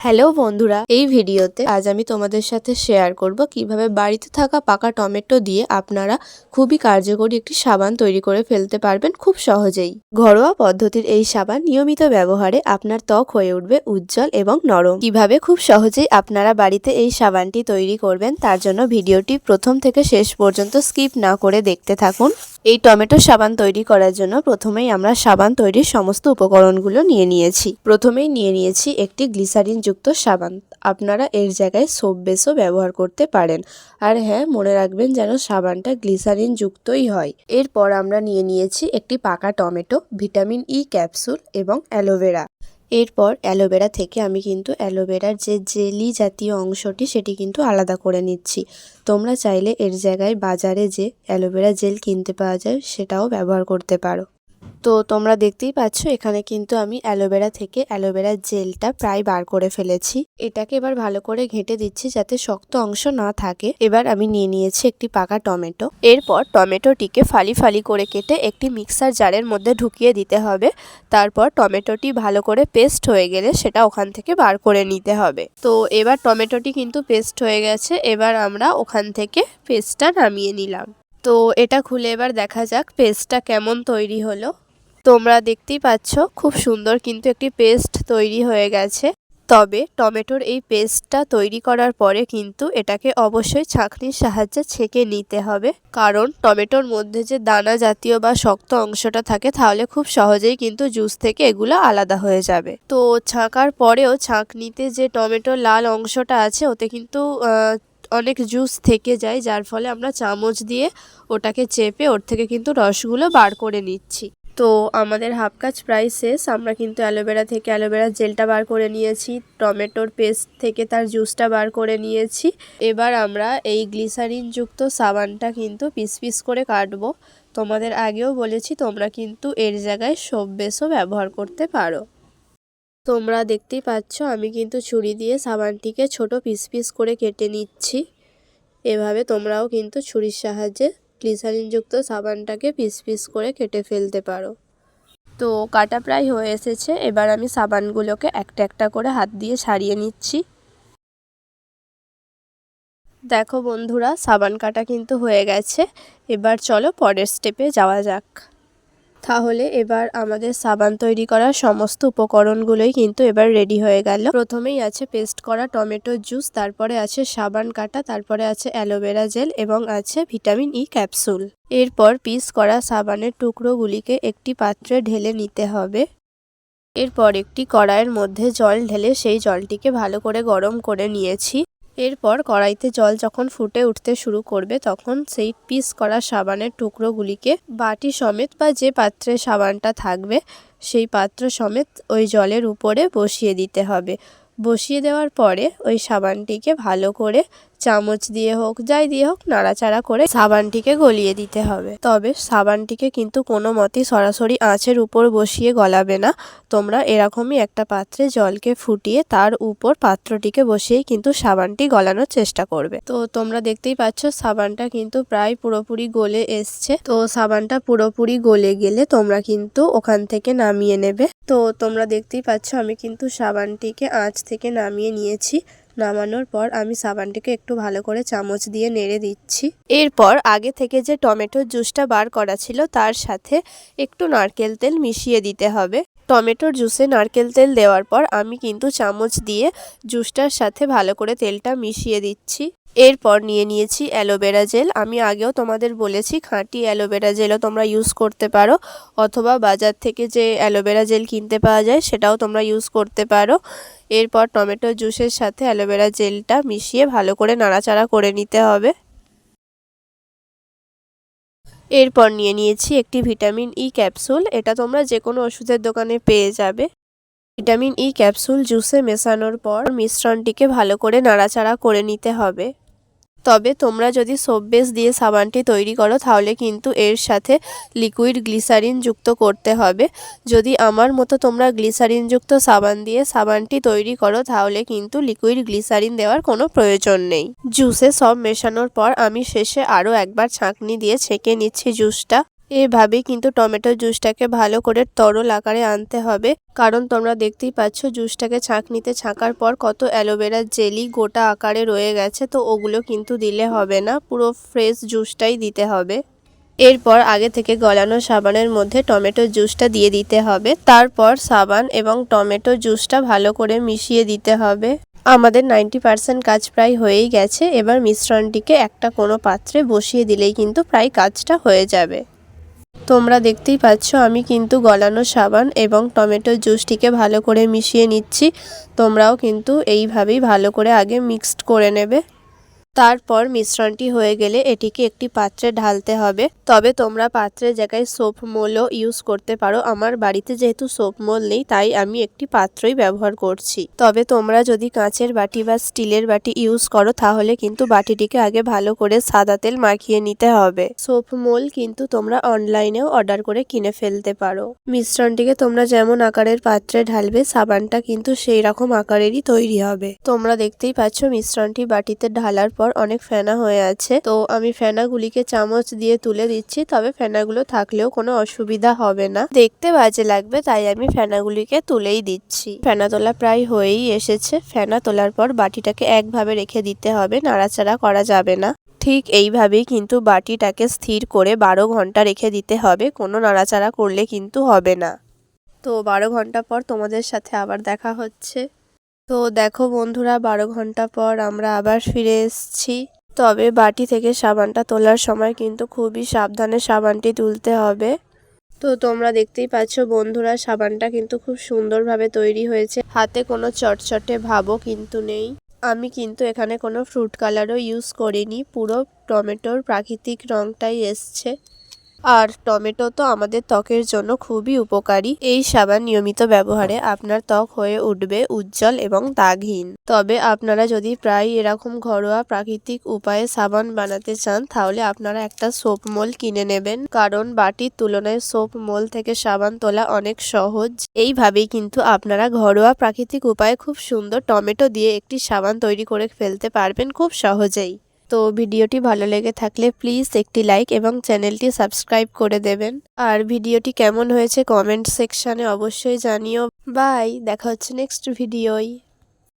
Hello বন্ধুরা, এই ভিডিওতে আজ আমি তোমাদের সাথে শেয়ার করব কীভাবে বাড়িতে থাকা পাকা টমেটো দিয়ে আপনারা খুবই কার্যকরী একটি সাবান তৈরি করে ফেলতে পারবেন খুব সহজেই। ঘরোয়া পদ্ধতির এই সাবান নিয়মিত ব্যবহারে আপনার ত্বক হয়ে উঠবে উজ্জ্বল এবং নরম। কীভাবে খুব সহজেই আপনারা বাড়িতে এই সাবানটি তৈরি করবেন তার জন্য ভিডিওটি প্রথম থেকে শেষ পর্যন্ত স্কিপ না করে দেখতে থাকুন। এই টমেটো সাবান তৈরি করার জন্য প্রথমেই আমরা সাবান তৈরির সমস্ত উপকরণগুলো নিয়ে নিয়েছি। প্রথমেই নিয়ে নিয়েছি একটি গ্লিসারিন যুক্ত সাবান। আপনারা এর জায়গায় সোপ বেসও ব্যবহার করতে পারেন। আর হ্যাঁ মনে রাখবেন যেন সাবানটা গ্লিসারিন যুক্তই হয়। এরপর আমরা নিয়ে নিয়েছি একটি পাকা টমেটো, ভিটামিন ই ক্যাপসুল এবং অ্যালোভেরা। এরপর অ্যালোভেরা থেকে আমি কিন্তু অ্যালোভেরার যে জেলি জাতীয় অংশটি, সেটি কিন্তু আলাদা করে নিচ্ছি। তোমরা চাইলে এর জায়গায় বাজারে যে অ্যালোভেরা জেল কিনতে পাওয়া যায়, সেটাও ব্যবহার করতে পারো। তো তোমরা দেখতেই পাচ্ছ, এখানে কিন্তু আমি অ্যালোভেরা থেকে অ্যালোভেরা জেলটা প্রায় বার করে ফেলেছি। এটাকে এবার ভালো করে ঘেঁটে দিচ্ছি যাতে শক্ত অংশ না থাকে। এবার আমি নিয়ে নিয়েছি একটি পাকা টমেটো। এরপর টমেটোটিকে ফালি ফালি করে কেটে একটি মিক্সার জারের মধ্যে ঢুকিয়ে দিতে হবে। তারপর টমেটোটি ভালো করে পেস্ট হয়ে গেলে সেটা ওখান থেকে বার করে নিতে হবে। তো এবার টমেটোটি কিন্তু পেস্ট হয়ে গেছে, এবার আমরা ওখান থেকে পেস্টটা নামিয়ে নিলাম। তো এটা খুলে এবার দেখা যাক পেস্টটা কেমন তৈরি হলো। তোমরা দেখতেই পাচ্ছ, খুব সুন্দর কিন্তু একটি পেস্ট তৈরি হয়ে গেছে। তবে টমেটোর এই পেস্টটা তৈরি করার পরে কিন্তু এটাকে অবশ্যই ছাঁকনির সাহায্যে ছেঁকে নিতে হবে। কারণ টমেটোর মধ্যে যে দানা জাতীয় বা শক্ত অংশটা থাকে, তাহলে খুব সহজেই কিন্তু জুস থেকে এগুলো আলাদা হয়ে যাবে। তো ছাঁকার পরেও ছাঁকনিতে যে টমেটোর লাল অংশটা আছে, ওতে কিন্তু অনেক জুস থেকে যায়, যার ফলে আমরা চামচ দিয়ে ওটাকে চেপে ওর থেকে কিন্তু রসগুলো বার করে নিচ্ছি। তো আমাদের হাফ কাজ প্রায় শেষ। আমরা কিন্তু অ্যালোভেরা থেকে অ্যালোভেরার জেলটা বার করে নিয়েছি, টমেটোর পেস্ট থেকে তার জুসটা বার করে নিয়েছি। এবার আমরা এই গ্লিসারিনযুক্ত সাবানটা কিন্তু পিস পিস করে কাটবো। তোমাদের আগেও বলেছি, তোমরা কিন্তু এর জায়গায় সব বেশও ব্যবহার করতে পারো। তোমরা দেখতেই পাচ্ছ, আমি কিন্তু ছুরি দিয়ে সাবানটিকে ছোট পিস পিস করে কেটে নিচ্ছি। এভাবে তোমরাও কিন্তু ছুরির সাহায্যে গ্লিসারিনযুক্ত সাবানটাকে পিস পিস করে কেটে ফেলতে পারো। তো কাটা প্রায় হয়ে এসেছে, এবার আমি সাবানগুলোকে একটা একটা করে হাত দিয়ে ছাড়িয়ে নিচ্ছি। দেখো বন্ধুরা, সাবান কাটা কিন্তু হয়ে গেছে। এবার চলো পরের স্টেপে যাওয়া যাক। তাহলে এবার আমাদের সাবান তৈরি করার সমস্ত উপকরণগুলোই কিন্তু এবার রেডি হয়ে গেল। প্রথমেই আছে পেস্ট করা টমেটো জুস তারপরে আছে সাবান কাটা, তারপরে আছে অ্যালোভেরা জেল এবং আছে ভিটামিন ই ক্যাপসুল এরপর পিস করা সাবানের টুকরোগুলিকে একটি পাত্রে ঢেলে নিতে হবে। এরপর একটি কড়াইয়ের মধ্যে জল ঢেলে সেই জলটিকে ভালো করে গরম করে নিয়েছি। এরপর কড়াইতে জল যখন ফুটে উঠতে শুরু করবে, তখন সেই পিস করা সাবানের টুকরোগুলিকে বাটি সমেত বা যে পাত্রে সাবানটা থাকবে, সেই পাত্র সমেত ওই জলের উপরে বসিয়ে দিতে হবে। বসিয়ে দেওয়ার পরে ওই সাবানটিকে ভালো করে চামচ দিয়ে হোক, যাই দিয়ে হোক, নাড়াচাড়া করে সাবানটিকে গলিয়ে দিতে হবে। তবে সাবানটিকে কিন্তু কোনো মতেই সরাসরি আঁচের উপর বসিয়ে গলাবে না। তোমরা এরকমই একটা পাত্রে জলকে ফুটিয়ে তার উপর পাত্রটিকে বসিয়েই কিন্তু সাবানটি গলানোর চেষ্টা করবে। তো তোমরা দেখতেই পাচ্ছ, সাবানটা কিন্তু প্রায় পুরোপুরি গলে এসছে। তো সাবানটা পুরোপুরি গলে গেলে তোমরা কিন্তু ওখান থেকে নামিয়ে নেবে। তো তোমরা দেখতেই পাচ্ছ, আমি কিন্তু সাবানটিকে আঁচ থেকে নামিয়ে নিয়েছি। নামানোর পর আমি সাবানটিকে একটু ভালো করে চামচ দিয়ে নেড়ে দিচ্ছি। এরপর আগে থেকে যে টমেটোর জুসটা বার করা ছিল, তার সাথে একটু নারকেল তেল মিশিয়ে দিতে হবে। টমেটোর জুসে নারকেল তেল দেওয়ার পর আমি কিন্তু চামচ দিয়ে জুসটার সাথে ভালো করে তেলটা মিশিয়ে দিচ্ছি। এরপর নিয়ে নিয়েছি অ্যালোভেরা জেল। আমি আগেও তোমাদের বলেছি খাঁটি অ্যালোভেরা জেলও তোমরা ইউজ করতে পারো, অথবা বাজার থেকে যে অ্যালোভেরা জেল কিনতে পাওয়া যায় সেটাও তোমরা ইউজ করতে পারো। এরপর টমেটো জুসের সাথে অ্যালোভেরা জেলটা মিশিয়ে ভালো করে নাড়াচাড়া করে নিতে হবে। এরপর নিয়ে নিয়েছি একটি ভিটামিন ই ক্যাপসুল। এটা তোমরা যে কোনো ওষুধের দোকানে পেয়ে যাবে। ভিটামিন ই ক্যাপসুল জুসে মেশানোর পর মিশ্রণটিকে ভালো করে নাড়াচাড়া করে নিতে হবে। তবে তোমরা যদি সোপ বেস দিয়ে সাবানটি তৈরি করো, তাহলে কিন্তু এর সাথে লিকুইড গ্লিসারিন যুক্ত করতে হবে। যদি আমার মতো তোমরা গ্লিসারিনযুক্ত সাবান দিয়ে সাবানটি তৈরি করো, তাহলে কিন্তু লিকুইড গ্লিসারিন দেওয়ার কোনো প্রয়োজন নেই। জুসে সব মেশানোর পর আমি শেষে আরও একবার ছাঁকনি দিয়ে ছেঁকে নিচ্ছি জুসটা এভাবেই কিন্তু টমেটো জুসটাকে ভালো করে তরল আকারে আনতে হবে। কারণ তোমরা দেখতেই পাচ্ছ জুসটাকে ছাঁকনিতে ছাঁকার পর কত অ্যালোভেরার জেলি গোটা আকারে রয়ে গেছে। তো ওগুলো কিন্তু দিলে হবে না, পুরো ফ্রেশ জুসটাই দিতে হবে। এরপর আগে থেকে গলানো সাবানের মধ্যে টমেটো জুসটা দিয়ে দিতে হবে। তারপর সাবান এবং টমেটো জুসটা ভালো করে মিশিয়ে দিতে হবে। আমাদের নাইনটি পার্সেন্ট কাজ প্রায় হয়েই গেছে। এবার মিশ্রণটিকে একটা কোনো পাত্রে বসিয়ে দিলেই কিন্তু প্রায় কাজটা হয়ে যাবে। তোমরা দেখতেই পাচ্ছ, আমি কিন্তু গলানো সাবান এবং টমেটো জুসটিকে ভালো করে মিশিয়ে নিচ্ছি। তোমরাও কিন্তু এইভাবেই ভালো করে আগে মিক্সড করে নেবে। তারপর মিশ্রণটি হয়ে গেলে এটিকে একটি পাত্রে ঢালতে হবে। তবে তোমরা পাত্রের জায়গায় সোপ মোলও ইউজ করতে পারো। আমার বাড়িতে যেহেতু সোপ মোল নেই, তাই আমি একটি পাত্রই ব্যবহার করছি। তবে তোমরা যদি কাঁচের বাটি বা স্টিলের বাটি ইউজ করো, তাহলে কিন্তু বাটিটিকে আগে ভালো করে সাদা তেল মাখিয়ে নিতে হবে। সোপ মোল কিন্তু তোমরা অনলাইনেও অর্ডার করে কিনে ফেলতে পারো। মিশ্রণটিকে তোমরা যেমন আকারের পাত্রে ঢালবে, সাবানটা কিন্তু সেই রকম আকারেরই তৈরি হবে। তোমরা দেখতেই পাচ্ছ, মিশ্রণটি বাটিতে ঢালার পর অনেক ফেনা হয়ে আছে। তো আমি ফেনাগুলিকে চামচ দিয়ে তুলে দিচ্ছি, তবে ফেনাগুলো থাকলেও কোনো অসুবিধা হবে না। দেখতে বাজে লাগবে, তাই আমি ফেনাগুলিকে তুলেই দিচ্ছি। ফেনা তোলা প্রায় হয়েই এসেছে। ফেনা তোলার পর বাটিটাকে একভাবে রেখে দিতে হবে, নাড়াচাড়া করা যাবে না। ঠিক এইভাবেই কিন্তু বাটিটাকে স্থির করে বারো ঘণ্টা রেখে দিতে হবে, কোনো নাড়াচাড়া করলে কিন্তু হবে না। তো বারো ঘণ্টা পর তোমাদের সাথে আবার দেখা হচ্ছে। তো দেখো বন্ধুরা, বারো ঘণ্টা পর আমরা আবার ফিরে এসেছি। তবে বাটি থেকে সাবানটা তোলার সময় কিন্তু খুবই সাবধানে সাবানটি তুলতে হবে। তো তোমরা দেখতেই পাচ্ছ বন্ধুরা, সাবানটা কিন্তু খুব সুন্দরভাবে তৈরি হয়েছে। হাতে কোনো চটচটে ভাবও কিন্তু নেই। আমি কিন্তু এখানে কোনো ফ্রুট কালারও ইউজ করিনি, পুরো টমেটোর প্রাকৃতিক রংটাই এসছে। আর টমেটো তো আমাদের ত্বকের জন্য খুবই উপকারী। এই সাবান নিয়মিত ব্যবহারে আপনার ত্বক হয়ে উঠবে উজ্জ্বল এবং দাগহীন। তবে আপনারা যদি প্রায় এরকম ঘরোয়া প্রাকৃতিক উপায়ে সাবান বানাতে চান, তাহলে আপনারা একটা সোপ মোল কিনে নেবেন। কারণ বাটির তুলনায় সোপ মোল থেকে সাবান তোলা অনেক সহজ। এইভাবেই কিন্তু আপনারা ঘরোয়া প্রাকৃতিক উপায়ে খুব সুন্দর টমেটো দিয়ে একটি সাবান তৈরি করে ফেলতে পারবেন খুব সহজেই। তো ভিডিওটি ভালো লেগে থাকলে প্লিজ একটি লাইক এবং চ্যানেলটি সাবস্ক্রাইব করে দেবেন। আর ভিডিওটি কেমন হয়েছে কমেন্ট সেকশানে অবশ্যই জানিও। বাই, দেখা হচ্ছে নেক্সট ভিডিওয়।